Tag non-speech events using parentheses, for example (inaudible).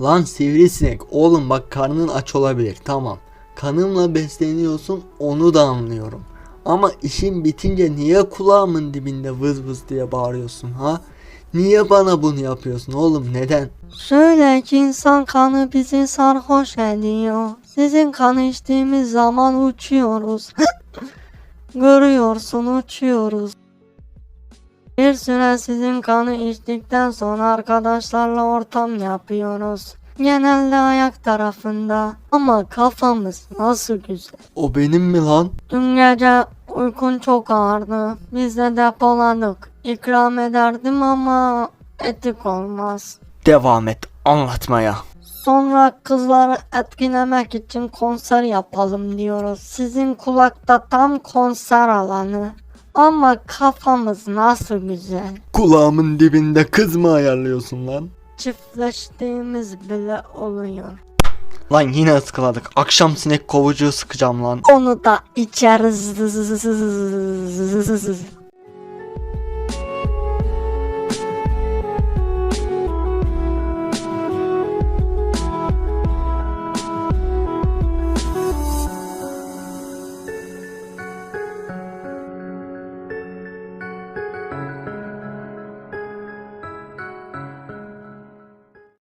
Lan sivrisinek oğlum bak karnın aç olabilir tamam. Kanımla besleniyorsun onu da anlıyorum. Ama işin bitince niye kulağımın dibinde vız vız diye bağırıyorsun ha? Niye bana bunu yapıyorsun oğlum neden? Şöyle ki insan kanı bizi sarhoş ediyor. Sizin kanı içtiğimiz zaman uçuyoruz. (laughs) Görüyorsun uçuyoruz. Bir süre sizin kanı içtikten sonra arkadaşlarla ortam yapıyoruz. Genelde ayak tarafında. Ama kafamız nasıl güzel. O benim mi lan? Dün gece uykun çok ağırdı. Biz de depoladık. İkram ederdim ama etik olmaz. Devam et anlatmaya. Sonra kızları etkilemek için konser yapalım diyoruz. Sizin kulakta tam konser alanı. Ama kafamız nasıl güzel. Kulağımın dibinde kız mı ayarlıyorsun lan? Çiftleştiğimiz bile oluyor. Lan yine ıskaladık. Akşam sinek kovucuğu sıkacağım lan. Onu da içeriz.